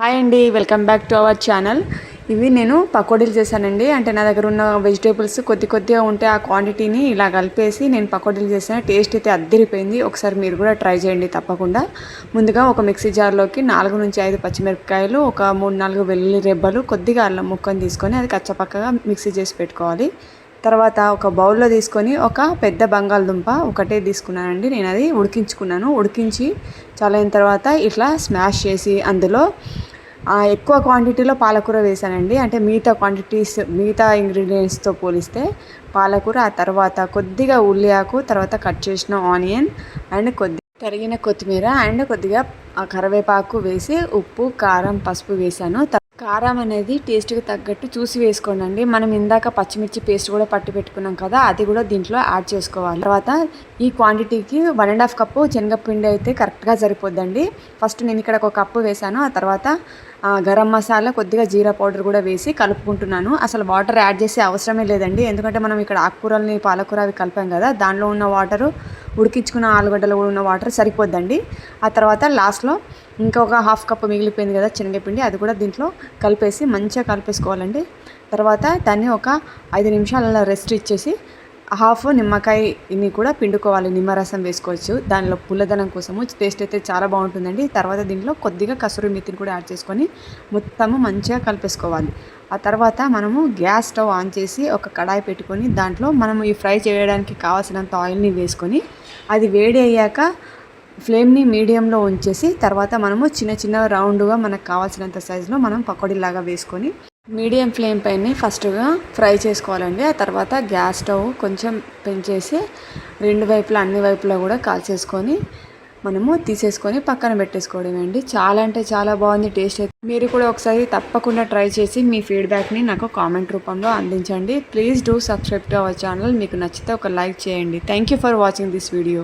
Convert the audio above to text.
Hi అండి welcome back to our channel ఇవి నేను పకోడీలు చేశానండి. అంటే నా దగ్గర ఉన్న వెజిటేబుల్స్ కొద్ది కొద్దిగా ఉంటే ఆ క్వాంటిటీని ఇలా కలిపేసి నేను పకోడీలు చేశాను టేస్ట్ అయితే అద్దరిపోయింది. ఒకసారి మీరు కూడా ట్రై చేయండి తప్పకుండా. ముందుగా ఒక మిక్సీ జార్లోకి నాలుగు నుంచి ఐదు పచ్చిమిరపకాయలు ఒక మూడు నాలుగు వెల్లుల్లి రెబ్బలు కొద్దిగా అల్లం ముక్కని తీసుకొని అది కచ్చపక్కగా మిక్సీ చేసి పెట్టుకోవాలి. తర్వాత ఒక బౌల్లో తీసుకొని ఒక పెద్ద బంగాళదుంప ఒకటే తీసుకున్నానండి. నేను అది ఉడికించుకున్నాను. ఉడికించి చాలైన తర్వాత ఇట్లా స్మాష్ చేసి అందులో ఎక్కువ క్వాంటిటీలో పాలకూర వేసానండి. అంటే మిగతా క్వాంటిటీస్ మిగతా ఇంగ్రీడియంట్స్తో పోలిస్తే పాలకూర ఆ తర్వాత కొద్దిగా ఉల్లి ఆకు తర్వాత కట్ చేసిన ఆనియన్ అండ్ కొద్ది తరిగిన కొత్తిమీర అండ్ కొద్దిగా ఆ కరివేపాకు వేసి ఉప్పు కారం పసుపు వేసాను. కారం అనేది టేస్ట్కి తగ్గట్టు చూసి వేసుకోండి మనం ఇందాక పచ్చిమిర్చి పేస్ట్ కూడా పట్టి పెట్టుకున్నాం కదా అది కూడా దీంట్లో యాడ్ చేసుకోవాలి. తర్వాత ఈ క్వాంటిటీకి వన్ అండ్ హాఫ్ కప్పు శనగపిండి అయితే కరెక్ట్గా సరిపోద్దండి. ఫస్ట్ నేను ఇక్కడ ఒక కప్పు వేసాను ఆ తర్వాత గరం మసాలా కొద్దిగా జీరా పౌడర్ కూడా వేసి కలుపుకుంటున్నాను. అసలు వాటర్ యాడ్ చేసే అవసరమే లేదండి. ఎందుకంటే మనం ఇక్కడ ఆకుకూరల్ని పాలకూర అవి కలిపాం కదా దానిలో ఉన్న వాటరు ఉడికించుకున్న ఆలుగడ్డలో కూడా ఉన్న వాటర్ సరిపోద్దండి. ఆ తర్వాత లాస్ట్లో ఇంకొక హాఫ్ కప్ మిగిలిపోయింది కదా శనగపిండి అది కూడా దీంట్లో కలిపేసి మంచిగా కలిపేసుకోవాలండి. తర్వాత దాన్ని ఒక ఐదు నిమిషాలు అలా రెస్ట్ ఇచ్చేసి హాఫ్ నిమ్మకాయని కూడా పిండుకోవాలి నిమ్మరసం వేసుకోవచ్చు. దానిలో పుల్లదనం కోసము టేస్ట్ అయితే చాలా బాగుంటుందండి. తర్వాత దీంట్లో కొద్దిగా కసూరి మెత్తిని కూడా యాడ్ చేసుకొని మొత్తము మంచిగా కలిపేసుకోవాలి. ఆ తర్వాత మనము గ్యాస్ స్టవ్ ఆన్ చేసి ఒక కడాయి పెట్టుకొని దాంట్లో మనము ఈ ఫ్రై చేయడానికి కావాల్సినంత ఆయిల్ని వేసుకొని అది వేడి అయ్యాక ఫ్లేమ్ని మీడియంలో ఉంచేసి తర్వాత మనము చిన్న చిన్న రౌండ్గా మనకు కావాల్సినంత సైజులో మనం పకోడీలాగా వేసుకొని మీడియం ఫ్లేమ్ పైన ఫస్ట్గా ఫ్రై చేసుకోవాలండి. ఆ తర్వాత గ్యాస్ స్టవ్ కొంచెం పెంచేసి రెండు వైపులా అన్ని వైపులా కూడా కాల్చేసుకొని మనము తీసేసుకొని పక్కన పెట్టేసుకోవడమే అండి చాలా అంటే చాలా బాగుంది టేస్ట్ అయితే. మీరు కూడా ఒకసారి తప్పకుండా ట్రై చేసి మీ ఫీడ్బ్యాక్ని నాకు కామెంట్ రూపంలో అందించండి. Please do subscribe to our channel. మీకు నచ్చితే ఒక లైక్ చేయండి. Thank you for watching this video.